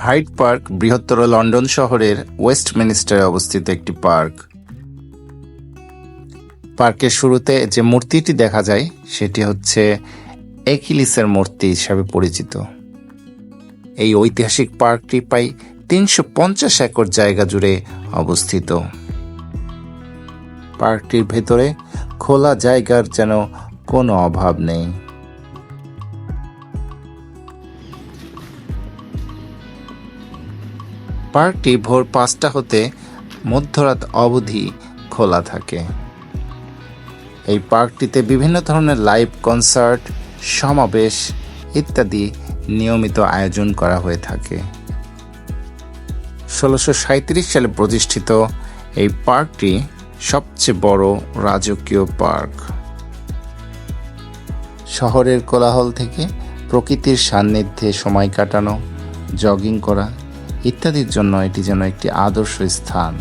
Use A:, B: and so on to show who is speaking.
A: Hyde Park বৃহত্তর London শহরের ওয়েস্টমিনিস্টারে অবস্থিত একটি পার্ক। পার্কের শুরুতে যে মূর্তিটি দেখা যায়, সেটি হচ্ছে একিলিসের মূর্তি হিসাবে পরিচিত। এই ঐতিহাসিক পার্কটি প্রায় তিনশো পঞ্চাশ একর জায়গা জুড়ে অবস্থিত। পার্কটির ভেতরে খোলা জায়গার যেন কোনো অভাব নেই। পার্কটি ভোর পাঁচটা হতে মধ্যরাত অবধি খোলা থাকে। এই পার্কটিতে বিভিন্ন ধরনের লাইভ কনসার্ট, সমাবেশ ইত্যাদি নিয়মিত আয়োজন করা হয়ে থাকে। ষোলোশো সালে প্রতিষ্ঠিত এই পার্কটি সবচেয়ে বড় রাজকীয় পার্ক। শহরের কোলাহল থেকে প্রকৃতির সান্নিধ্যে সময় কাটানো, জগিং করা ইত্যাদির জন্য এটি যেন একটি আদর্শ স্থান।